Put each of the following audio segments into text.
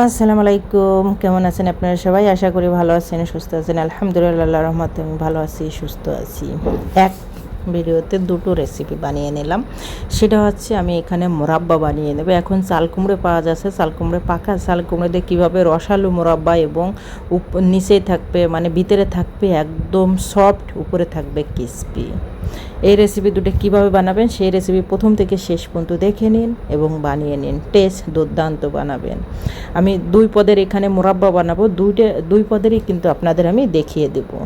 আসসালামু আলাইকুম। কেমন আছেন আপনারা সবাই? আশা করি ভালো আছেন, সুস্থ আছেন। আলহামদুলিল্লাহ রহমতে আমি ভালো আছি, সুস্থ আছি। এক ভিডিওতে দুটো রেসিপি বানিয়ে নিলাম। সেটা হচ্ছে আমি এখানে মোরাব্বা বানিয়ে নেব। এখন চাল কুমড়ো পাওয়া যাচ্ছে। চাল কুমড়ো পাকা চাল কুমড়ো দিয়ে কীভাবে রসালু মোরাব্বা এবং নিচেই থাকবে মানে ভিতরে থাকবে একদম সফট উপরে থাকবে ক্রিসপি এই রেসিপি দুটো কীভাবে বানাবেন সেই রেসিপি প্রথম থেকে শেষ পর্যন্ত দেখে নিন এবং বানিয়ে নিন। টেস্ট দুর্দান্ত বানাবেন। আমি দুই পদের এখানে মোরাব্বা বানাবো। দুইটা, দুই পদেরই কিন্তু আপনাদের আমি দেখিয়ে দেবো।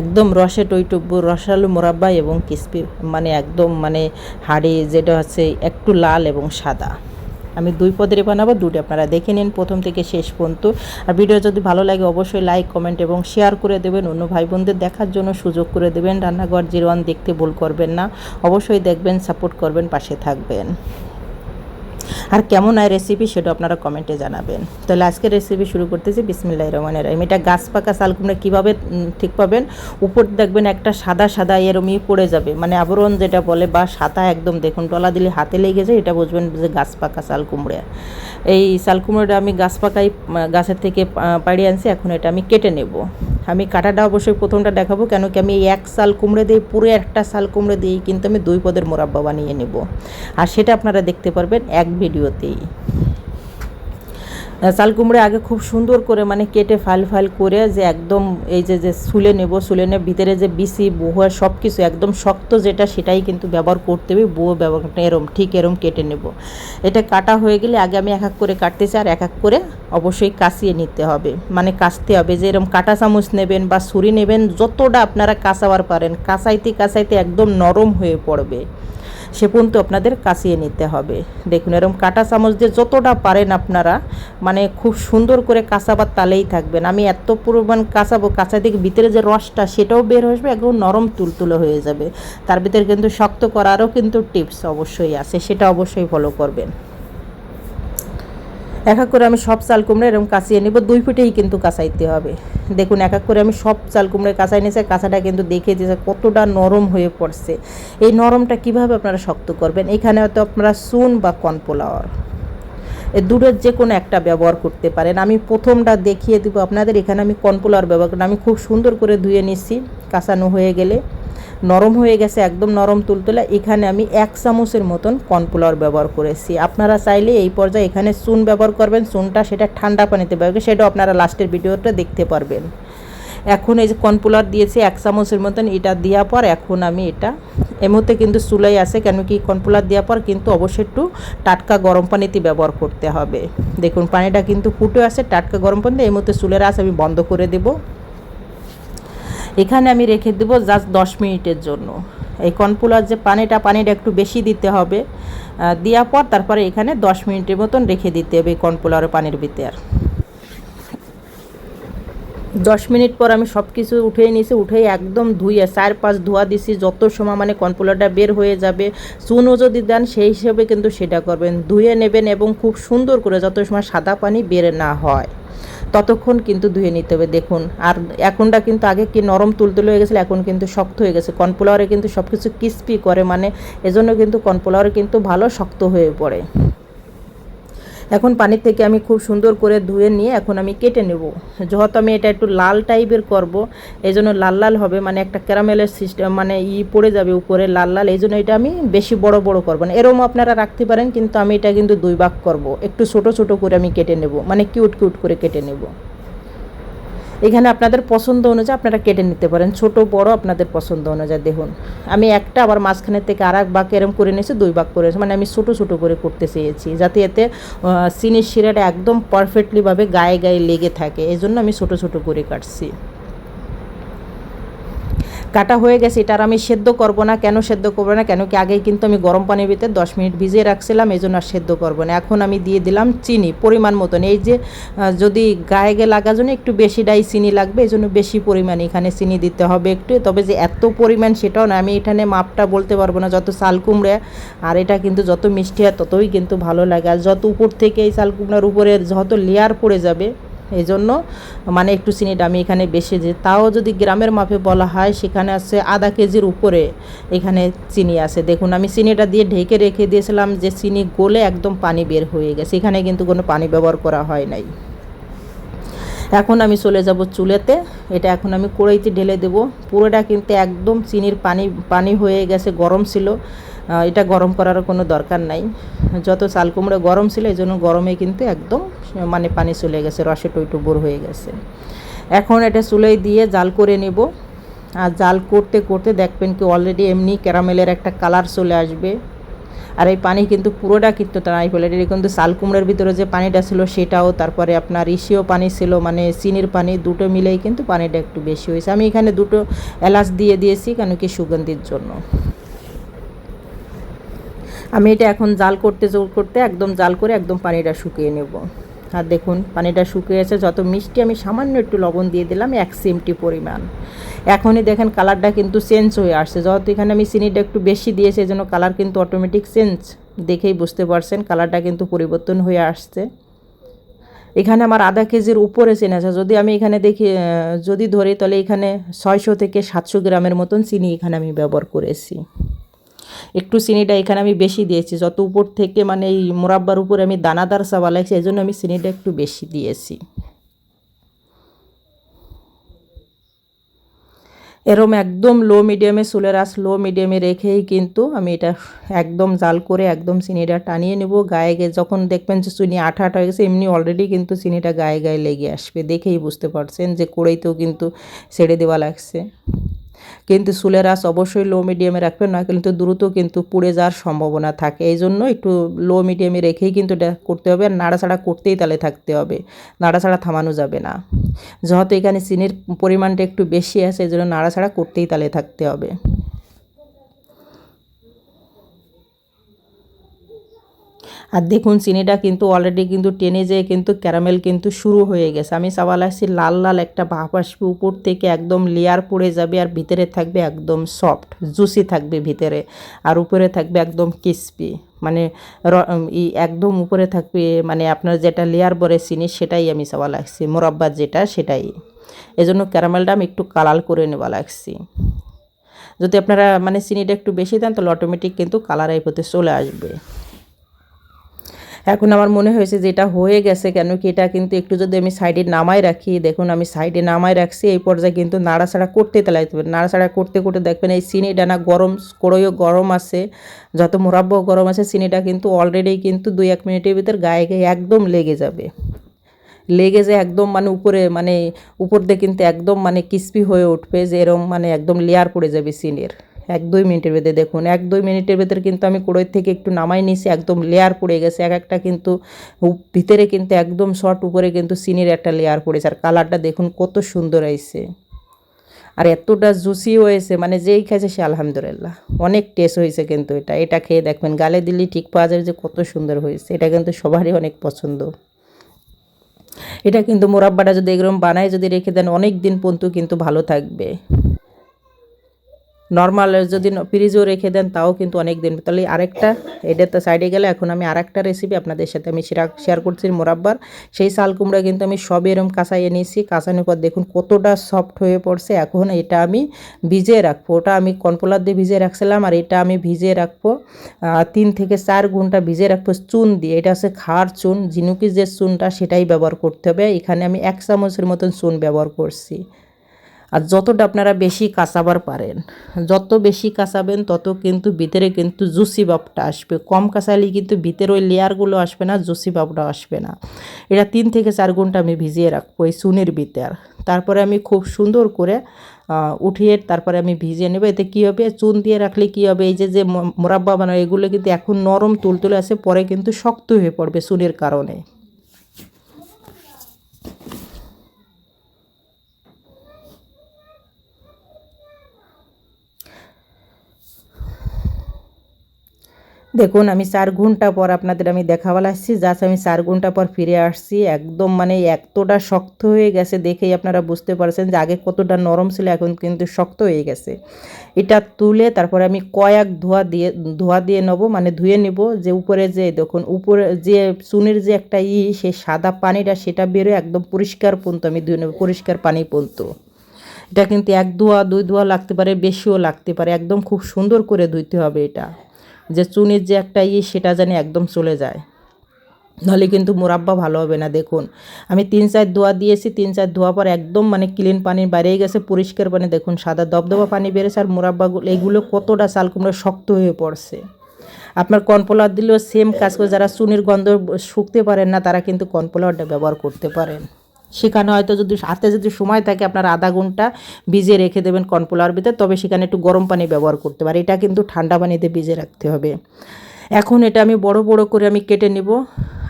একদম রসে টইটুব্বু, রসালু মোরাব্বা এবং কিসপি মানে একদম মানে হাড়ি যেটা হচ্ছে একটু লাল এবং সাদা। আমি দুই পদের বানাবো, দুটো আপনারা দেখে নিন প্রথম থেকে শেষ পর্যন্ত। আর ভিডিও যদি ভালো লাগে অবশ্যই লাইক কমেন্ট এবং শেয়ার করে দেবেন। অন্য ভাই বোনদের দেখার জন্য সুযোগ করে দেবেন। রান্নাঘর জিরোয়ান দেখতে ভুল করবেন না। অবশ্যই দেখবেন সাপোর্ট করবেন, পাশে থাকবেন। আর কেমন হয় রেসিপি সেটা আপনারা কমেন্টে জানাবেন। তাহলে আজকে রেসিপি শুরু করতেছি বিসমিল্লাহ রহমান রাহিম। এটা গাছ পাকা চাল কুমড়া কীভাবে ঠিক পাবেন? উপর দেখবেন একটা সাদা সাদা এরমই পড়ে যাবে। মানে আবরণ যেটা বলে বা সাদা একদম, দেখুন টলা দিলে হাতে লেগে যায়, এটা বুঝবেন যে গাছ পাকা চাল কুমড়া। এই চাল কুমড়োটা আমি গাছ পাকাই গাছের থেকে পাড়িয়ে আনছি, এখন এটা আমি কেটে নেব। আমি কাটাটা অবশ্যই প্রথমটা দেখাবো কেন কি আমি এক সাল কুমড়ে দিই, পুরো একটা সাল কুমড়ে দিই কিন্তু আমি দুই পদের মোরাব্বা বানিয়ে নেব। আর সেটা আপনারা দেখতে পারবেন, এক ভিডিওতেই। চাল কুমড়ে আগে খুব সুন্দর করে মানে কেটে ফাইল ফাইল করে যে একদম এই যে যে সুলে নেব সুলে নেব, ভিতরে যে বিসি বহুয়া সব কিছু একদম শক্ত যেটা সেটাই কিন্তু ব্যবহার করতে হবে বউ ব্যবহার এরম, ঠিক এরম কেটে নেব। এটা কাটা হয়ে গেলে আগে আমি এক এক করে কাটতেছি আর এক এক করে অবশ্যই কাশিয়ে নিতে হবে। মানে কাশতে হবে যে এরম কাটা চামচ নেবেন বা ছুরি নেবেন, যতটা আপনারা কাঁচাবার পারেন, কাঁচাইতে কাঁচাইতে একদম নরম হয়ে পড়বে। সে পর্যন্ত আপনাদের কাশিয়ে নিতে হবে। দেখুন, এরকম কাটা চামচ দিয়ে যতটা পারেন আপনারা মানে খুব সুন্দর করে কাঁচাবার তালেই থাকবেন। আমি এত পরিমাণ কাঁচাবো, কাঁচা দিকে ভিতরে যে রসটা, সেটাও বের আসবে, একদম নরম তুলতুলো হয়ে যাবে। তার ভিতরে কিন্তু শক্ত করারও কিন্তু টিপস অবশ্যই আছে, সেটা অবশ্যই ফলো করবেন। এক এক করে আমি সব চাল কুমড়ো এরকম কাঁচিয়ে নিব, দুই ফুটেই কিন্তু কাঁচাইতে হবে। দেখুন, এক এক করে আমি সব চাল কুমড়ো কাঁচাই নিয়েছে কাঁচাটা কিন্তু দেখে দিয়েছে কতটা নরম হয়ে পড়ছে। এই নরমটা কীভাবে আপনারা শক্ত করবেন? এখানে হয়তো আপনারা চুন বা কর্নফ্লাওয়ার। এ দুটোর যে কোনো একটা ব্যবহার করতে পারেন। আমি প্রথমটা দেখিয়ে দিব আপনাদের, এখানে আমি কর্নফ্লাওয়ার ব্যবহার করি। আমি খুব সুন্দর করে ধুয়ে নিচ্ছি, কাঁচানো হয়ে গেলে। নরম হয়ে গেছে, একদম নরম তুলতুলা। এখানে আমি এক চামচের মতন কর্নফ্লাওয়ার ব্যবহার করেছি। আপনারা চাইলে এই পর্যায়ে এখানে চুন ব্যবহার করবেন। চুনটা সেটা ঠান্ডা পানিতে ব্যবহার সেটা আপনারা লাস্টের ভিডিওটা দেখতে পারবেন। এখন এই যে কর্নফ্লাওয়ার দিয়েছি এক চামচের মতন, এটা দেওয়ার পর এখন আমি এটা এর মধ্যে কিন্তু চুলাই আছে, কেন কি কর্নফ্লাওয়ার দেওয়ার পর কিন্তু অবশ্যই একটু টাটকা গরম পানিতে ব্যবহার করতে হবে। দেখুন, পানিটা কিন্তু ফুটে আছে, টাটকা গরম পানিতে, এই মধ্যে চুলের আছে আমি বন্ধ করে দেবো। এখানে আমি রেখে দেবো জাস্ট দশ মিনিটের জন্য। এই কর্নফ্লাওয়ার যে পানিটা পানিটা একটু বেশি দিতে হবে। দেওয়ার পর তারপরে এখানে দশ মিনিটের মতন রেখে দিতে হবে এই কর্নফ্লাওয়ারের পানির ভিতরে দশ মিনিট পর আমি সব কিছু উঠিয়ে নিয়েছি উঠে একদম ধুয়ে চার পাঁচ ধোয়া দিছি, যত সময় মানে কর্নফ্লাওয়ারটা বের হয়ে যাবে, চুনও যদি দেন সেই হিসেবে কিন্তু সেটা করবেন। ধুয়ে নেবেন এবং খুব সুন্দর করে যত সময় সাদা পানি বের না হয়। ততক্ষণ কিন্তু ধুয়ে নিতে হবে, দেখুন। আর এখনটা কিন্তু আগে কি নরম তুলতুলে হয়ে গেছিল, এখন কিন্তু শক্ত হয়ে গেছে। কর্নফ্লাওয়ারে কিন্তু সব কিছু ক্রিস্পি করে মানে এজন্য কিন্তু কর্নফ্লাওয়ারে কিন্তু ভালো শক্ত হয়ে পড়ে। এখন পানির থেকে আমি খুব সুন্দর করে ধুয়ে নিয়ে এখন আমি কেটে নেব। যেহেতু আমি এটা একটু লাল টাইপের করব এই জন্য লাল লাল হবে মানে একটা ক্যারামেলের সিস্টেম মানে ই পড়ে যাবে উপরে লাল লাল এই জন্য এটা আমি বেশি বড় বড় করব না। এরম আপনারা রাখতে পারেন, কিন্তু আমি এটা কিন্তু দুই ভাগ করব। একটু ছোট ছোট করে আমি কেটে নেব মানে কিউট কিউট করে কেটে নেব। এখানে আপনাদের পছন্দ অনুযায়ী আপনারা কেটে নিতে পারেন। ছোট, বড় আপনাদের পছন্দ অনুযায়ী দেখুন। আমি একটা আবার মাঝখানের থেকে আর এক বাক এরম করে নিয়েছি, দুই বাক করে মানে আমি ছোটো ছোটো করে করতে চেয়েছি, যাতে এতে চিনির শিরাটা একদম পারফেক্টলিভাবে গায়ে গায়ে লেগে থাকে। এই জন্য আমি ছোটো ছোটো করে কাটছি। কাটা হয়ে গেছে, এটা আর আমি সেদ্ধ করব না, কেন সেদ্ধ করব না, কেন কি আগেই কিন্তু আমি গরম পানির ভিতরে দশ মিনিট ভিজিয়ে রাখছিলাম এই জন্য আর সেদ্ধ করব না। এখন আমি দিয়ে দিলাম চিনি, পরিমাণ মতন। এই যে যদি গায়ে গে লাগার জন্য একটু বেশি ডাই চিনি লাগবে এই জন্য বেশি পরিমাণ এখানে চিনি দিতে হবে একটু। তবে যে এত পরিমাণ সেটাও না, আমি এখানে মাপটা বলতে পারব না, যত চাল কুমড়ে, আর এটা কিন্তু যত মিষ্টি হয় ততই কিন্তু ভালো লাগে। আর যত উপর থেকে এই চাল কুমড়ার উপরে যত লেয়ার পড়ে যাবে এই জন্য মানে একটু চিনিটা আমি এখানে বেশি যে তাও যদি গ্রামের মাপে বলা হয়, সেখানে আছে আধা কেজির উপরে এখানে চিনি আছে। দেখুন, আমি চিনিটা দিয়ে ঢেকে রেখে দিয়েছিলাম যে চিনি গলে একদম পানি বের হয়ে গেছে। এখানে কিন্তু কোনো পানি ব্যবহার করা হয় নাই। এখন আমি চলে যাব চুলেতে। এটা এখন আমি কড়াইতে ঢেলে দেব। পুরোটা কিন্তু একদম চিনির পানি পানি হয়ে গেছে, গরম ছিল। এটা গরম করার কোনো দরকার নাই। যত চাল কুমড়ো গরম ছিল, এই জন্য গরমে কিন্তু একদম মানে পানি চলে গেছে, রসে টইটু বোর হয়ে গেছে। এখন এটা চুলাই দিয়ে জাল করে নেব। আর জাল করতে করতে দেখবেন কি অলরেডি এমনি ক্যারামেলের একটা কালার চলে আসবে। আর এই পানি কিন্তু পুরোটা কিন্তু নাই ফেলে। কিন্তু চাল কুমড়োর ভিতরে যে পানিটা ছিল, সেটাও তারপরে আপনার ইসিও পানি ছিল মানে চিনির পানি, দুটো মিলেই কিন্তু পানিটা একটু বেশি হয়েছে। আমি এখানে দুটো এলাচ দিয়ে দিয়েছি, কেন কি সুগন্ধির জন্য। আমি এটা এখন জাল করতে, জোর করতে একদম জাল করে একদম পানিটা শুকিয়ে নেব। আর দেখুন, পানিটা শুকিয়ে গেছে যত মিষ্টি আমি সামান্য একটু লবণ দিয়ে দিলাম, এক সিমটি পরিমাণ। এখনই দেখেন কালারটা কিন্তু চেঞ্জ হয়ে আসছে। যত এখানে আমি চিনিটা একটু বেশি দিয়েছি, এই জন্য কালার কিন্তু অটোমেটিক চেঞ্জ দেখেই বুঝতে পারছেন, কালারটা কিন্তু পরিবর্তন হয়ে আসছে। এখানে আমার আধা কেজির উপরে চিনি আছে। যদি আমি এখানে দেখি যদি ধরি, তাহলে এখানে ছয়শো থেকে সাতশো গ্রামের মতন চিনি এখানে আমি ব্যবহার করেছি। একটু চিনিটা এখানে আমি বেশি দিয়েছি। যত উপর থেকে মানে এই মোরাব্বার উপরে আমি দানাদার চাওয়া লাগছে, এই জন্য আমি চিনিটা একটু বেশি দিয়েছি। এরম একদম লো মিডিয়ামে চুলের আস লো মিডিয়ামে রেখেই কিন্তু আমি এটা একদম জাল করে একদম চিনিটা টানিয়ে নেব। গায়ে গিয়ে যখন দেখবেন যে চিনি আঠা আঠা হয়ে গেছে, এমনি অলরেডি কিন্তু চিনিটা গায়ে গায়ে লেগে আসবে। দেখেই বুঝতে পারছেন যে কড়াইতেও কিন্তু ছেড়ে দেওয়া লাগছে। কিন্তু চুলের আঁচ অবশ্যই লো মিডিয়ামে রাখবেন, না কিন্তু দ্রুত কিন্তু পুড়ে যাওয়ার সম্ভাবনা থাকে। এই জন্য একটু লো মিডিয়ামে রেখেই কিন্তু এটা করতে হবে। আর নাড়াছাড়া করতেই তাহলে থাকতে হবে। নাড়াছাড়া থামানো যাবে না। যেহেতু এখানে চিনির পরিমাণটা একটু বেশি আছে, এই জন্য নাড়াছাড়া করতেই তাহলে থাকতে হবে। আর দেখুন, চিনিটা কিন্তু অলরেডি কিন্তু টেনে যেয়ে কিন্তু ক্যারামেল কিন্তু শুরু হয়ে গেছে। আমি চাওয়া লাগছি লাল লাল একটা ভাপ আসবে উপর থেকে, একদম লেয়ার পড়ে যাবে আর ভিতরে থাকবে একদম সফট জুসি থাকবে ভিতরে। আর উপরে থাকবে একদম ক্রিসপি মানে একদম উপরে থাকবে মানে আপনার যেটা লেয়ার বলে চিনি, সেটাই আমি চাওয়া লাগছি মোরাব্বা যেটা, সেটাই। এজন্য ক্যারামেলটা আমি একটু কালার করে নেওয়া লাগছি যদি আপনারা মানে চিনিটা একটু বেশি দেন, তাহলে অটোমেটিক কিন্তু কালার এই চলে আসবে। এখন আমার মনে হয়েছে যে এটা হয়ে গেছে কেন কি, এটা কিন্তু একটু যদি আমি সাইডে নামাই রাখি, দেখুন আমি সাইডে নামাই রাখছি, এই পর্যায়ে কিন্তু নাড়াচাড়া করতে তালাইতে হবে। নাড়াচাড়া করতে করতে দেখবেন এই চিনিটা না গরম করেও গরম আছে, যত মোরাব্বাও গরম আছে চিনিটা কিন্তু অলরেডি কিন্তু দুই এক মিনিটের ভিতর গায়ে গায়ে একদম লেগে যাবে। লেগে যায় একদম মানে উপরে মানে উপর দিয়ে কিন্তু একদম মানে ক্রিস্পি হয়ে উঠবে যে এরম মানে একদম লেয়ার পড়ে যাবে চিনির এক দুই মিনিটের ভেতরে দেখুন, এক দুই মিনিটের ভেতরে কিন্তু আমি কড়ই থেকে একটু নামাই নিয়েছি একদম লেয়ার পড়ে গেছে, এক একটা কিন্তু ভিতরে কিন্তু একদম শর্ট উপরে কিন্তু চিনির একটা লেয়ার পড়েছে, আর কালারটা দেখুন কত সুন্দর হয়েছে। আর এতটা জুসি হয়েছে মানে যেই খাইছে সে আলহামদুলিল্লাহ, অনেক টেস্ট হয়েছে কিন্তু এটা এটা খেয়ে দেখবেন, গালে দিলেই ঠিক পাওয়া যাবে যে কত সুন্দর হয়েছে, এটা কিন্তু সবারই অনেক পছন্দ। এটা কিন্তু মোরাব্বাটা যদি এরকম বানায় যদি রেখে দেন অনেক দিন পর্যন্ত কিন্তু ভালো থাকবে। নর্মাল যদি ফ্রিজও রেখে দেন, তাও কিন্তু অনেক দিন। তাহলে আরেকটা, এটা তো সাইডে গেলে এখন আমি আরেকটা রেসিপি আপনাদের সাথে আমি সেটা শেয়ার করছি মোরাব্বার। সেই শাল কুমড়া কিন্তু আমি সব এরম কাঁচাইয়ে নিয়েছি। কাঁচানোর পর দেখুন কতটা সফট হয়ে পড়ছে। এখন এটা আমি ভিজিয়ে রাখব। ওটা আমি কনপোলার দিয়ে ভিজিয়ে রাখছিলাম আর এটা আমি ভিজিয়ে রাখব তিন থেকে চার ঘণ্টা ভিজিয়ে রাখব চুন দিয়ে। এটা হচ্ছে খার চুন ঝিনুকি যে চুনটা সেটাই ব্যবহার করতে হবে। এখানে আমি এক চামচের মতন চুন ব্যবহার করছি। আর যতটা আপনারা বেশি কাঁচাবার পারেন, যত বেশি কাঁচাবেন, তত কিন্তু ভিতরে কিন্তু জুসি ভাবটা আসবে। কম কাঁচালে কিন্তু ভিতরে ওই লেয়ারগুলো আসবে না, জুসি ভাবটা আসবে না। এটা তিন থেকে চার ঘণ্টা আমি ভিজিয়ে রাখব এই চুনের ভিতর। তারপরে আমি খুব সুন্দর করে উঠিয়ে তারপরে আমি ভিজিয়ে নেব। এতে কী হবে? চুন দিয়ে রাখলে কী হবে? এই যে যে মোরাব্বা বানানো, এগুলো কিন্তু এখন নরম তুলতুলে আছে, পরে কিন্তু শক্ত হয়ে পড়বে চুনের কারণে। দেখুন, আমি চার ঘণ্টা পর আপনাদের আমি দেখাবার আসছি জাস্ট আমি চার ঘণ্টা পর ফিরে আসছি। একদম মানে এতটা শক্ত হয়ে গেছে দেখেই আপনারা বুঝতে পারছেন যে আগে কতটা নরম ছিল, এখন কিন্তু শক্ত হয়ে গেছে। এটা তুলে তারপরে আমি কয়েক ধোয়া দিয়ে ধোয়া দিয়ে নেব মানে ধুয়ে নেব। যে উপরে যে দেখুন, উপরে যে চুনের যে একটা ই, সে সাদা পানিটা, সেটা বেরোয় একদম পরিষ্কার পন্ত আমি ধুয়ে নেব, পরিষ্কার পানি পন্ত এটা কিন্তু এক ধোয়া, দুই ধোয়া লাগতে পারে, বেশিও লাগতে পারে। একদম খুব সুন্দর করে ধুইতে হবে এটা। যে চুনির যে একটা ইয়ে সেটা জানি একদম চলে যায়। নাহলে কিন্তু মোরাব্বা ভালো হবে না, দেখুন। আমি তিন চার ধোয়া দিয়েছি, তিন চার ধোয়া পর একদম মানে ক্লিন পানি বেরিয়ে গেছে, পরিষ্কার পানি, দেখুন, সাদা দবদবা পানি বেড়েছে আর মোরাব্বাগুলো এগুলো কতটা চাল কুমড়ো শক্ত হয়ে পড়ছে। আপনার কর্নফ্লাওয়ার দিলেও সেম কাজ করে, যারা চুনির গন্ধ শুকতে পারেন না, তারা কিন্তু কর্নফ্লাওয়ারটা ব্যবহার করতে পারেন। সেখানে হয়তো যদি হাতে যদি সময় থাকে আপনার আধা ঘণ্টা ভিজে রেখে দেবেন কর্নফ্লাওয়ার ভিতরে, তবে সেখানে একটু গরম পানি ব্যবহার করতে পারে। এটা কিন্তু ঠান্ডা পানিতে ভিজে রাখতে হবে। এখন এটা আমি বড় বড় করে আমি কেটে নিব।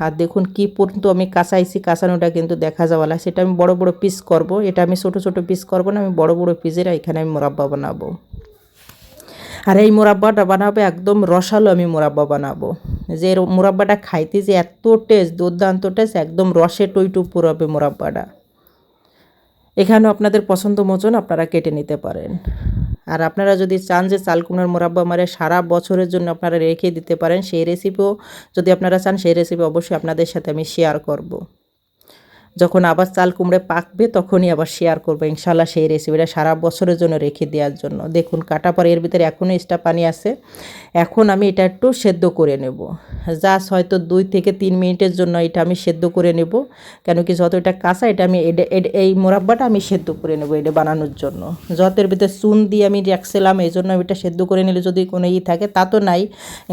আর দেখুন কি পর্যন্ত আমি কাঁচাইছি, কাঁচানোটা কিন্তু দেখা যাওয়ালা। সেটা আমি বড় বড় পিস করব। এটা আমি ছোট ছোট পিস করব না, আমি বড় বড় পিসেরা এখানে আমি মোরাব্বা বানাবো। আর এই মোরাব্বাটা বানাবো, একদম রসালো আমি মোরাব্বা বানাবো। যে মোরাব্বাটা খাইতে যে এত টেস্ট দুর্দান্ত টেস্ট একদম রসে টইটুপ পুরাবে মোরাব্বাটা। এখানেও আপনাদের পছন্দ মতন আপনারা কেটে নিতে পারেন। আর আপনারা যদি চান যে চালকুমড়ার মোরাব্বা মারে সারা বছরের জন্য আপনারা রেখে দিতে পারেন, সেই রেসিপিও যদি আপনারা চান, সেই রেসিপি অবশ্যই আপনাদের সাথে আমি শেয়ার করব। যখন আবার চাল কুমড়ে পাকবে, তখনই আবার শেয়ার করব। ইনশাল্লাহ সেই রেসিপিটা সারা বছরের জন্য রেখে দেওয়ার জন্য। দেখুন, কাটা পরে এর ভিতরে এখনও এক্সট্রা পানি আছে। এখন আমি এটা একটু সেদ্ধ করে নেব। জাস্ট হয়তো দুই থেকে তিন মিনিটের জন্য এটা আমি সেদ্ধ করে নেব। কেন কি যত এটা কাঁচা, এটা আমি এই মোরাব্বাটা আমি সেদ্ধ করে নেব এটা বানানোর জন্য। যতের ভিতরে চুন দিয়ে আমি রাখছিলাম, এই জন্য আমি এটা সেদ্ধ করে নিলে যদি কোনো ই থাকে, তা তো নাই।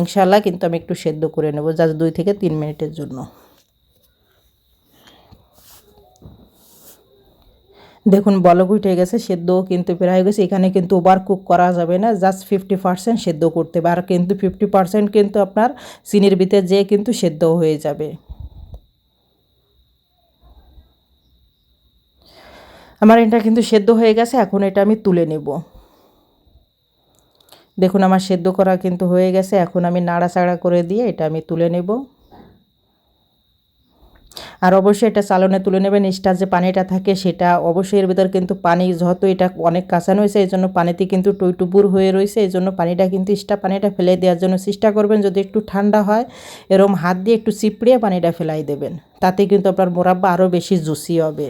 ইনশাল্লাহ কিন্তু আমি একটু সেদ্ধ করে নেব জাস্ট দুই থেকে তিন মিনিটের জন্য। দেখুন, বলক উঠে গেছে সেদ্ধ কিন্তু প্রায় গেছে। এখানে কিন্তু ওভার কুক করা যাবে না, জাস্ট ফিফটি পার্সেন্ট সেদ্ধ করতে হবে। আর কিন্তু ফিফটি পার্সেন্ট কিন্তু আপনার চিনির ভিতরে যেয়ে কিন্তু সেদ্ধ হয়ে যাবে। আমার এটা কিন্তু সেদ্ধ হয়ে গেছে, এখন এটা আমি তুলে নেব। দেখুন, আমার সেদ্ধ করা কিন্তু হয়ে গেছে, এখন আমি নাড়াচাড়া করে দিয়ে এটা আমি তুলে নেব। আর অবশ্যই এটা সালনে তুলে নেবেন, স্টার যে পানিটা থাকে সেটা অবশ্যই এর ভিতর কিন্তু পানি যেহেতু এটা অনেক কাঁচানো হয়েছে, এই জন্য পানিতে কিন্তু টুইটুপুর হয়ে রয়েছে, এই জন্য পানিটা কিন্তু স্টার পানিটা ফেলে দেওয়ার জন্য চেষ্টা করবেন যদি একটু ঠান্ডা হয়, এরম হাত দিয়ে একটু চিপড়িয়ে পানিটা ফেলাই দেবেন। তাতে কিন্তু আপনার মোরাব্বা আরও বেশি জুসি হবে।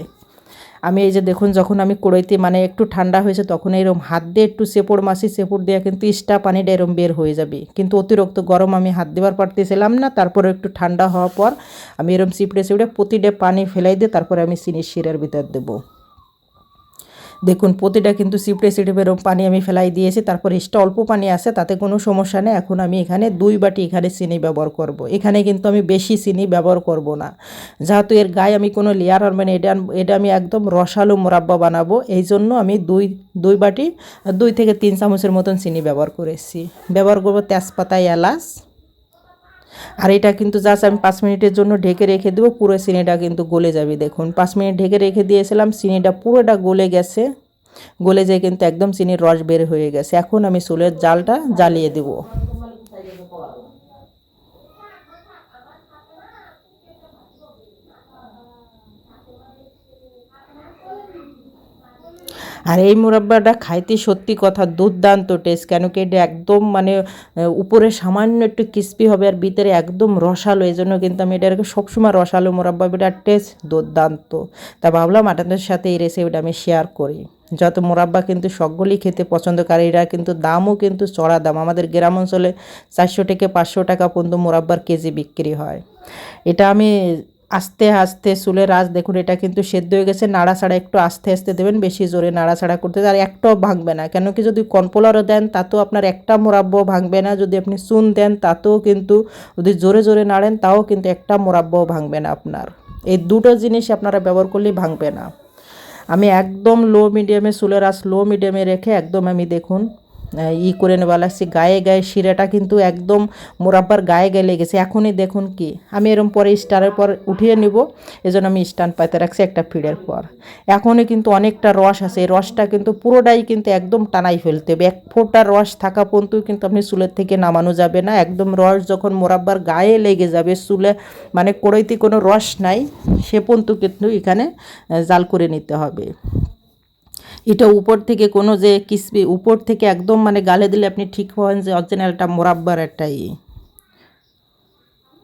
আমি এই যে দেখুন, যখন আমি কড়াইতে মানে একটু ঠান্ডা হয়েছে, তখন এরম হাত দিয়ে একটু সেপড় মাসি সেপড় দেওয়া কিন্তু ইস্টা পানিটা এরম বের হয়ে যাবে। কিন্তু অতিরিক্ত গরম আমি হাত দেওয়ার পারতেছিলাম না, তারপরে একটু ঠান্ডা হওয়ার পর আমি এরম চিপড়ে চিপড়ে প্রতিটা পানি ফেলাই দিয়ে তারপরে আমি চিনির শিরার ভিতর দেবো। দেখুন, প্রতিটা কিন্তু সিপড়ে সিটে বেরো পানি আমি ফেলাই দিয়েছি, তারপর এক্সট্রা অল্প পানি আছে, তাতে কোনো সমস্যা নেই। এখন আমি এখানে দুই বাটি এখানে চিনি ব্যবহার করব। এখানে কিন্তু আমি বেশি চিনি ব্যবহার করব না। যেহেতু এর গায়ে আমি কোনো লেয়ার আনবে না, এটা এটা আমি একদম রসালো মোরাব্বা বানাবো, এই জন্য আমি দুই দুই বাটি, দুই থেকে তিন চামচের মতন চিনি ব্যবহার করেছি। ব্যবহার করব তেজপাতা এলাচ। আর এটা কিন্তু জাস্ট আমি পাঁচ মিনিটের জন্য ঢেকে রেখে দেবো, পুরো চিনিটা কিন্তু গলে যাবে। দেখুন, পাঁচ মিনিট ঢেকে রেখে দিয়েছিলাম চিনিটা পুরোটা গলে গেছে। গলে যেয়ে কিন্তু একদম চিনির রস বের হয়ে গেছে। এখন আমি চুলের জালটা জ্বালিয়ে দেবো। আর এই মুরাব্বাটা খাইতে সত্যি কথা দুর্দান্ত টেস্ট কেন কি এটা একদম মানে উপরে সামান্য একটু ক্রিস্পি হবে আর ভিতরে একদম রসালো, এই জন্য কিন্তু আমি এটাকে সবসময় রসালো মুরাব্বা এটার টেস্ট দুর্দান্ত। তা ভাবলাম আপনাদের সাথে এই রেসিপিটা আমি শেয়ার করি। যত মোরাব্বা কিন্তু সকলেই খেতে পছন্দ করে, এরা কিন্তু দামও কিন্তু চড়া দাম। আমাদের গ্রাম অঞ্চলে চারশো থেকে পাঁচশো টাকা পর্যন্ত মোরাব্বার কেজি বিক্রি হয়। এটা আমি আস্তে আস্তে চুলের আঁচ দেখুন, এটা কিন্তু সেদ্ধ হয়ে গেছে নাড়াছাড়া একটু আস্তে আস্তে দেবেন, বেশি জোরে নাড়াছাড়া করতে আর একটাও ভাঙবে না। কেন কি যদি কনপোলারও দেন, তাতেও আপনার একটা মোরাব্ব ভাঙবে না, যদি আপনি চুন দেন, তাতেও কিন্তু যদি জোরে জোরে নাড়েন, তাও কিন্তু একটা মোরাব্বও ভাঙবে না আপনার। এই দুটো জিনিস আপনারা ব্যবহার করলেই ভাঙবে না। আমি একদম লো মিডিয়ামে চুলের আঁচ লো মিডিয়ামে রেখে একদম আমি দেখুন ই করে নেওয়া লাগছে। গায়ে গায়ে শিরাটা কিন্তু একদম মোরাব্বার গায়ে গায়ে লেগেছে। এখনই দেখুন কি। আমি এরম পরে স্টারের পর উঠিয়ে নিব। এজন্য আমি স্টান পাইতে রাখছি একটা ফিডের পর। এখনই কিন্তু অনেকটা রস আছে। এই রসটা কিন্তু পুরোটাই কিন্তু একদম টানাই ফেলতে হবে। এক ফোঁটা রস থাকা পর্যন্ত কিন্তু আপনি চুলের থেকে নামানো যাবে না। একদম রস যখন মোরাব্বার গায়ে লেগে যাবে, চুলে মানে কড়াইতে কোনো রস নাই, সে পর্যন্ত কিন্তু এখানে জাল করে নিতে হবে। এটা উপর থেকে কোনো যে কিসবি, উপর থেকে একদম মানে গালে দিলে আপনি ঠিক হন যে অরিজিনালটা মোরাব্বার একটা ই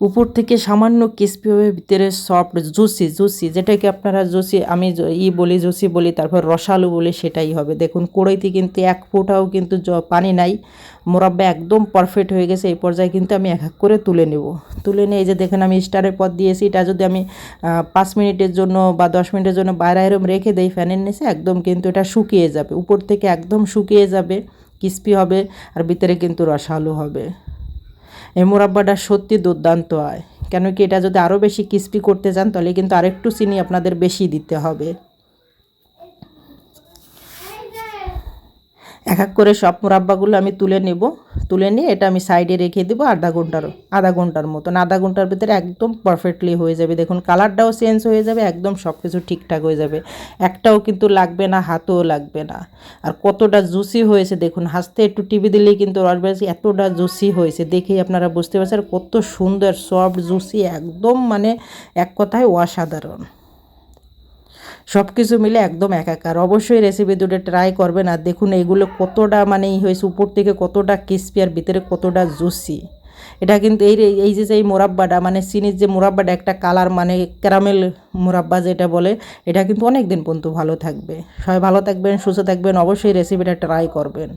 উপর থেকে সামান্য ক্রিস্পি হবে ভিতরে সফট জুসি জুসি যেটাকে আপনারা জুসি আমি ই বলি জুসি বলি, তারপর রসালু বলি, সেটাই হবে। দেখুন, কড়াইতে কিন্তু এক ফোঁটাও কিন্তু পানি নাই। মোরাব্বা একদম পারফেক্ট হয়ে গেছে, এই পর্যায়ে কিন্তু আমি এক এক করে তুলে নেব। তুলে নিয়ে এই যে দেখেন, আমি স্টারের পর দিয়েছি, এটা যদি আমি পাঁচ মিনিটের জন্য বা দশ মিনিটের জন্য বাইরে এরম রেখে দেই ফ্যানের নিচে, একদম কিন্তু এটা শুকিয়ে যাবে। উপর থেকে একদম শুকিয়ে যাবে ক্রিস্পি হবে, আর ভিতরে কিন্তু রসালো হবে। এই মোরাব্বাটা সত্যি দুর্দান্ত হয় কেন কি এটা যদি আরও বেশি ক্রিস্পি করতে চান, তাহলে কিন্তু আরেকটু চিনি আপনাদের বেশি দিতে হবে। এক এক করে সব মোরাব্বাগুলো আমি তুলে নেব। তুলে নিয়ে এটা আমি সাইডে রেখে দেবো আধা ঘণ্টার আধা ঘণ্টার মতন। আধা ঘণ্টার ভিতরে একদম পারফেক্টলি হয়ে যাবে। দেখুন কালারটাও চেঞ্জ হয়ে যাবে, একদম সব কিছু ঠিকঠাক হয়ে যাবে। একটাও কিন্তু লাগবে না, হাতও লাগবে না। আর কতটা জুসি হয়েছে, দেখুন, হাসতে একটু টিভি দিলেই কিন্তু রসবাসি এতটা জুসি হয়েছে। দেখেই আপনারা বুঝতে পারছেন কত সুন্দর সফট জুসি একদম মানে এক কথায় অসাধারণ। সব কিছু মিলে একদম একাকার। অবশ্যই রেসিপি দুটো ট্রাই করবেন আর দেখুন এগুলো কতটা মানে হয়েছে, উপর থেকে কতটা ক্রিস্পি আর ভিতরে কতটা জুসি এটা কিন্তু এই এই যে যে এই মোরাব্বাটা মানে চিনির যে মোরাব্বাটা, একটা কালার মানে ক্যারামেল মোরাব্বা যেটা বলে, এটা কিন্তু অনেক দিন পর্যন্ত ভালো থাকবে। সবাই ভালো থাকবেন, সুস্থ থাকবেন, অবশ্যই রেসিপিটা ট্রাই করবেন।